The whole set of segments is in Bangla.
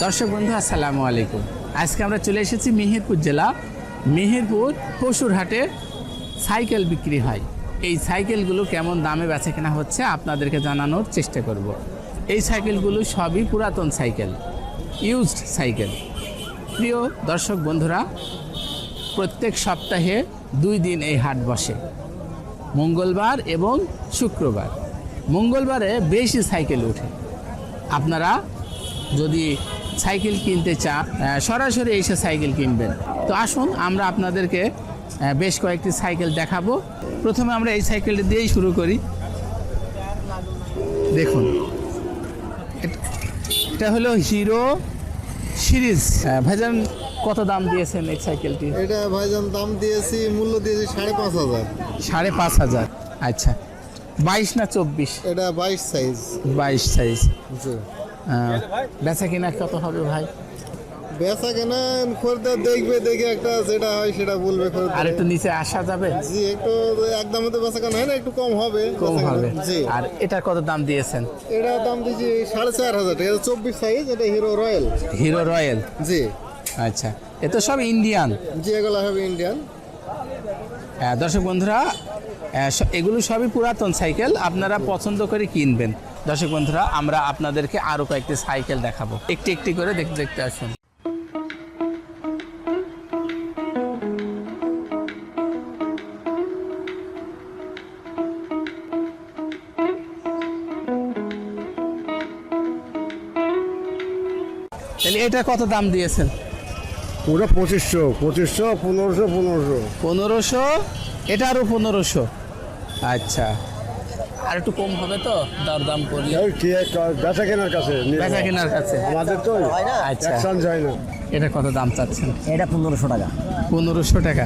দর্শক বন্ধু, আসসালামু আলাইকুম। আজকে আমরা চলে এসেছি মেহেরপুর জেলা। মেহেরপুর পশুরহাটে সাইকেল বিক্রি হয়। এই সাইকেলগুলো কেমন দামে বেচা কেনা হচ্ছে আপনাদেরকে জানানোর চেষ্টা করব। এই সাইকেলগুলো সবই পুরাতন সাইকেল ইউজড সাইকেল। প্রিয় দর্শক বন্ধুরা, প্রত্যেক সপ্তাহে দুই দিন এই হাট বসে। মঙ্গলবার এবং শুক্রবার। মঙ্গলবারে বেশি সাইকেল ওঠে। আপনারা যদি সাইকেল কিনতে চান আহ, সরাসরি এসে সাইকেল কিনবেন। তো আসুন আমরা আপনাদেরকে বেশ কয়েকটি সাইকেল দেখাবো। প্রথমে আমরা এই সাইকেলটি দিয়েই শুরু করি। দেখুন এটা হলো হিরো সিরিজ। ভাইজান কত দাম দিয়েছেন এই সাইকেলটি? এটা ভাইজান দাম দিয়েছি মূল্য দিয়েছি সাড়ে পাঁচ হাজার। সাড়ে পাঁচ হাজার। আচ্ছা বাইশ না চব্বিশ? এটা বাইশ সাইজ। বাইশ সাইজ। বেচা কিনা কত হবে ভাই? বেচা কেনা খরিদ্দার দেখবে দেখে একটা যেটা হয় সেটা বলবে আর একটু নিচে আসা যাবে? জি একটু একদমে তো বেচা কেনা হয় না একটু কম হবে কম হবে। জি। আর এটার কত দাম দিয়েছেন? এটা দাম দিয়েছি সাড়ে চার হাজার টাকা চব্বিশ সাইজ এটা হিরো রয়্যাল হিরো রয়্যাল জি। আচ্ছা এ তো সব ইন্ডিয়ান জি এগুলো হবে ইন্ডিয়ান দর্শক বন্ধুরা এগুলো সবই পুরাতন সাইকেল আপনারা পছন্দ করে কিনবেন। দর্শক বন্ধুরা আমরা আপনাদেরকে আরও কয়েকটি সাইকেল দেখাবো। একটি একটি করে দেখতে দেখতে আসুন। তাহলে এটা কত দাম দিয়েছেন? পুরো পঁচিশশো পঁচিশশো পনেরোশো পনেরোশো। পনেরোশো? এটা আরও পনেরোশো। আচ্ছা। আর একটু কম হবে তো দরদাম করলে বেচা কেনার কাছে? বেচা কেনার কাছে। আমাদের তো আচ্ছা। যায় না। এটা কত দাম চাচ্ছেন? এটা পনেরোশো টাকা। পনেরোশো টাকা।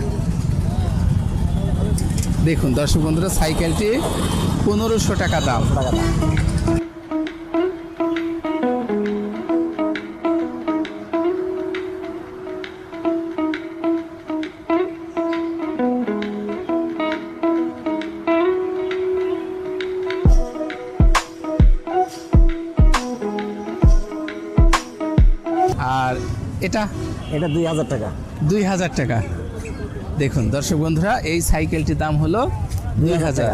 দেখুন দর্শক বন্ধুরা সাইকেলটি পনেরোশো টাকা দাম। এটা? এটা দুই হাজার টাকা। দুই হাজার টাকা। দেখুন দর্শক বন্ধুরা এই সাইকেলটির দাম হলো দুই হাজার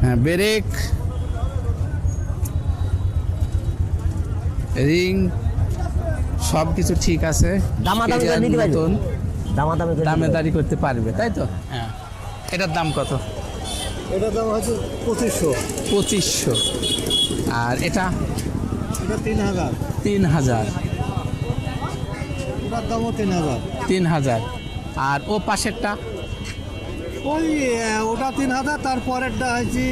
হ্যাঁ ব্রেক রিং সব কিছু ঠিক আছে। দামাদামি করে কেরিয়ার নিতে পারবে? নতুন। দামাদামি করে দামে দিতে দাঁড়ি করতে পারবে তাই তো? হ্যাঁ। এটার দাম কত? এটা দাম হচ্ছে পঁচিশশো। পঁচিশশো। আর এটা? এটা তিন হাজার। তিন হাজার। দামও তিন হাজার। তিন হাজার। আর ও পাশেরটা? ওই ওটা তিন হাজার তারপরেরটা হচ্ছে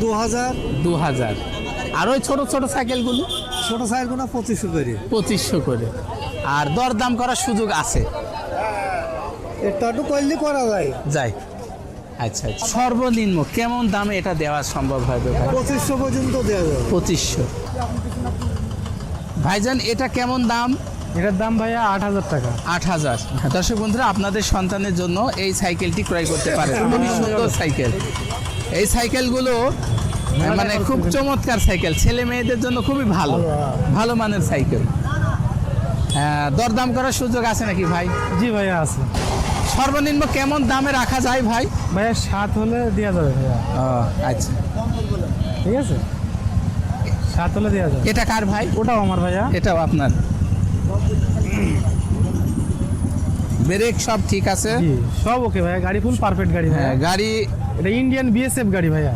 দু হাজার। দু হাজার। আর ওই ছোটো ছোটো সাইকেলগুলো? ছোটো সাইজগুলো পঁচিশশো করে। পঁচিশশো করে। আর দরদাম করার সুযোগ আছে? এটা একটু করলে করা যায়। যাই আচ্ছা আচ্ছা। সর্বনিম্ন কেমন দামে এটা দেওয়া সম্ভব হবে পঁচিশশো পর্যন্ত দেওয়া যাবে। পঁচিশশো। ভাইজান এটা কেমন দাম? এটার দাম ভাইয়া আট হাজার টাকা। আট হাজার। দর্শক বন্ধুরা আপনাদের সন্তানের জন্য এই সাইকেলটি ক্রয় করতে পারেন। খুবই সুন্দর সাইকেল। এই সাইকেলগুলো মানে খুব চমৎকার সাইকেল। ছেলে মেয়েদের জন্য খুবই ভালো। ভালো মানের সাইকেল। হ্যাঁ, দরদাম করার সুযোগ আছে নাকি ভাই? জি ভাইয়া আছে। সর্বনিম্ন কেমন দামে রাখা যায় ভাই? ভাইয়া সাত হলে দেওয়া যাবে ভাইয়া। আচ্ছা। ঠিক আছে? সাত হলে দেওয়া যাবে। এটা কার ভাই? ওটাও আমার ভাইয়া। এটাও আপনার। ব্রেক সব ঠিক আছে? সব ওকে ভাইয়া। গাড়ি ফুল পারফেক্ট গাড়ি হ্যাঁ, গাড়ি এটা ইন্ডিয়ান বিএসএফ গাড়ি ভাইয়া।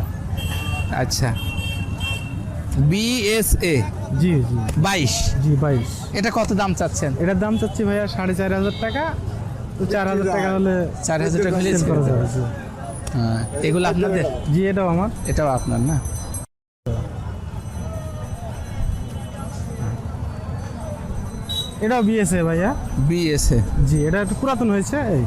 আচ্ছা। বিএসএ জি জি। বাইশ। জি বাইশ। এটা কত দাম চাচ্ছেন? এটার দাম চাচ্ছি ভাইয়া সাড়ে চার হাজার টাকা। তো চার হাজার টাকা হলে চার হাজার টাকা হলে করা যাবে। হ্যাঁ, এগুলো আপনাদের? জি এটাও আমার। এটাও আপনার না? এটাও বিএসএ ভাইয়া? বিএসএ জি এটা একটু পুরাতন হয়েছে এই।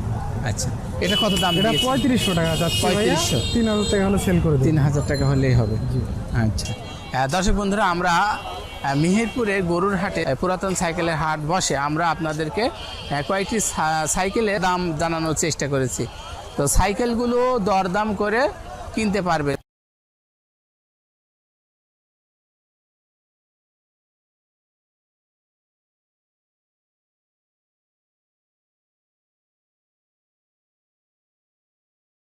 আচ্ছা এটা কত দাম এটা? পঁয়ত্রিশশো টাকা 3500 তিন হাজার টাকা হলে সেল করে তিন হাজার টাকা হলেই হবে। জি। আচ্ছা। দর্শক বন্ধুরা আমরা মেহেরপুরে গরুর হাটে পুরাতন সাইকেলের হাট বসে আমরা আপনাদেরকে কয়েকটি সাইকেলের দাম জানানোর চেষ্টা করেছি। তো সাইকেলগুলো দরদাম করে কিনতে পারবে